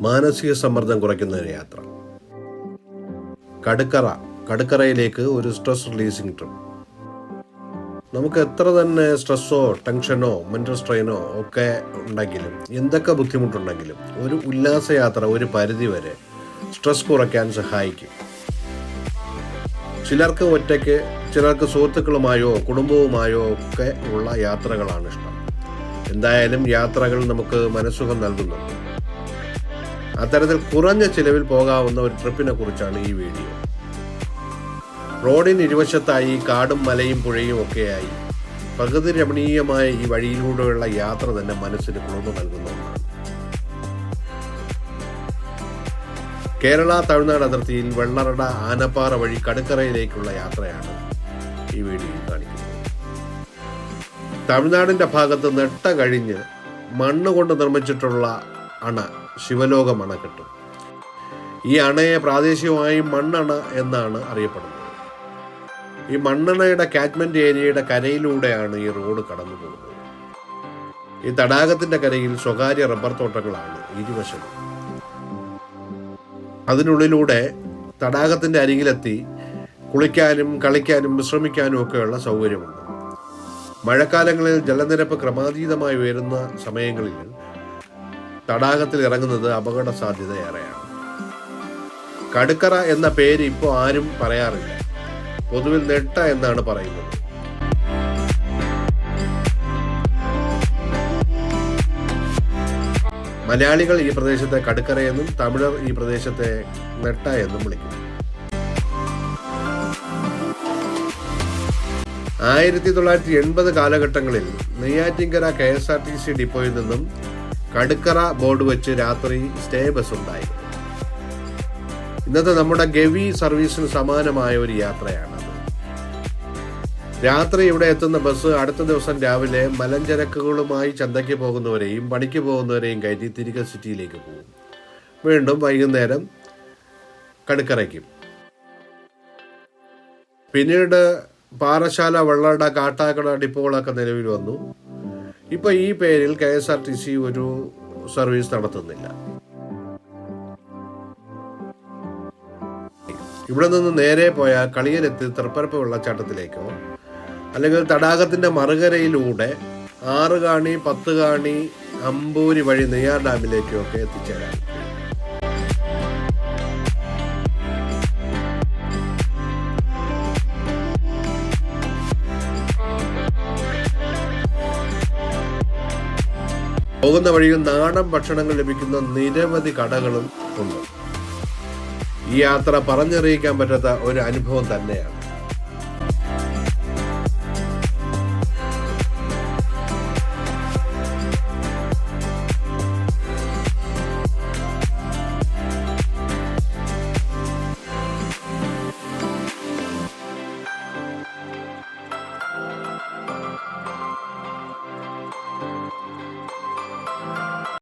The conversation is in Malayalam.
മാനസിക സമ്മർദ്ദം കുറയ്ക്കുന്നതിന് യാത്ര. കടുക്കറ കടുക്കറയിലേക്ക് ഒരു സ്ട്രെസ് റിലീസിംഗ് ട്രിപ്പ്. നമുക്ക് എത്ര തന്നെ സ്ട്രെസ്സോ ടെൻഷനോ മെന്റൽ സ്ട്രെയിനോ ഒക്കെ ഉണ്ടെങ്കിലും എന്തൊക്കെ ബുദ്ധിമുട്ടുണ്ടെങ്കിലും ഒരു ഉല്ലാസയാത്ര ഒരു പരിധി വരെ സ്ട്രെസ് കുറയ്ക്കാൻ സഹായിക്കും. ചിലർക്ക് ഒറ്റയ്ക്ക് ചിലർക്ക് സുഹൃത്തുക്കളുമായോ കുടുംബവുമായോ ഒക്കെ ഉള്ള യാത്രകളാണ് ഇഷ്ടം. എന്തായാലും യാത്രകൾ നമുക്ക് മനസ്സുഖം നൽകുന്നുണ്ട്. അത്തരത്തിൽ കുറഞ്ഞ ചിലവിൽ പോകാവുന്ന ഒരു ട്രിപ്പിനെ കുറിച്ചാണ് ഈ വീഡിയോ. റോഡിന് ഇരുവശത്തായി കാടും മലയും പുഴയും ഒക്കെയായി. പ്രകൃതി രമണീയമായ ഈ വഴിയിലൂടെയുള്ള യാത്ര തന്നെ മനസ്സിന് കുളിർമ നൽകുന്ന. ഒന്നാണ് കേരള തമിഴ്നാട് അതിർത്തിയിൽ വെള്ളറട ആനപ്പാറ വഴി കടുക്കറയിലേക്കുള്ള യാത്രയാണ് ഈ വീഡിയോയിൽ കാണിക്കുന്നത്. തമിഴ്നാടിന്റെ ഭാഗത്ത് നെട്ട കഴിഞ്ഞ് മണ്ണ് കൊണ്ട് നിർമ്മിച്ചിട്ടുള്ള അണ ശിവലോകം അണക്കെട്ട് ഈ അണയെ പ്രാദേശികമായി മണ്ണണ എന്നാണ് അറിയപ്പെടുന്നത്. ഈ മണ്ണണയുടെ കാറ്റ്മെന്റ് ഏരിയയുടെ കരയിലൂടെയാണ് ഈ റോഡ് കടന്നു പോകുന്നത്. ഈ തടാകത്തിന്റെ കരയിൽ സ്വകാര്യ റബ്ബർ തോട്ടങ്ങളാണ് ഇരുവശം അതിനുള്ളിലൂടെ തടാകത്തിന്റെ അരികിലെത്തി കുളിക്കാനും കളിക്കാനും വിശ്രമിക്കാനും ഒക്കെയുള്ള സൗകര്യമുണ്ട്. മഴക്കാലങ്ങളിൽ ജലനിരപ്പ് ക്രമാതീതമായി ഉയരുന്ന സമയങ്ങളിൽ തടാകത്തിൽ ഇറങ്ങുന്നത് അപകട സാധ്യത ഏറെയാണ് കടുക്കറ എന്ന പേര് ഇപ്പോൾ ആരും പറയാറില്ല. പൊതുവിൽ നെട്ട എന്നാണ് പറയുന്നത്. മലയാളികൾ ഈ പ്രദേശത്തെ കടുക്കര തമിഴർ ഈ പ്രദേശത്തെ നെട്ട എന്നും വിളിക്കും ആയിരത്തി തൊള്ളായിരത്തി എൺപത് കാലഘട്ടങ്ങളിൽ Neyyattinkara K S R T C ഡിപ്പോയിൽ നിന്നും കടുക്കറ ബോർഡ് വെച്ച് രാത്രി സ്റ്റേ ബസ് ഉണ്ടായി ഇന്നത്തെ നമ്മുടെ ഗവി സർവീസിന് സമാനമായ ഒരു യാത്രയാണ് രാത്രി ഇവിടെ എത്തുന്ന ബസ് അടുത്ത ദിവസം രാവിലെ മലഞ്ചരക്കുകളുമായി ചന്തയ്ക്ക് പോകുന്നവരെയും പണിക്ക് പോകുന്നവരെയും കയറ്റി തിരികെ സിറ്റിയിലേക്ക് പോകും. വീണ്ടും വൈകുന്നേരം കടുക്കറയ്ക്കും. പിന്നീട് പാറശാല വെള്ളട കാട്ടാക്കട ഡിപ്പോകളൊക്കെ നിലവിൽ വന്നു. ഇപ്പൊ ഈ പേരിൽ K S R T C ഒരു സർവീസ് നടത്തുന്നില്ല. ഇവിടെ നിന്ന് നേരെ പോയാൽ കളിയലെത്തി തൃപ്പരപ്പ് വെള്ളച്ചാട്ടത്തിലേക്കോ അല്ലെങ്കിൽ തടാകത്തിന്റെ മറുകരയിലൂടെ ആറ് കാണി പത്ത് കാണി അമ്പൂരി വഴി നെയ്യാർ ഡാമിലേക്കോ ഒക്കെ എത്തിച്ചേരാം. പോകുന്ന വഴിയിൽ നാടൻ ഭക്ഷണങ്ങൾ ലഭിക്കുന്ന നിരവധി കടകളും ഉണ്ട്. ഈ യാത്ര പറഞ്ഞറിയിക്കാൻ പറ്റാത്ത ഒരു അനുഭവം തന്നെയാണ്.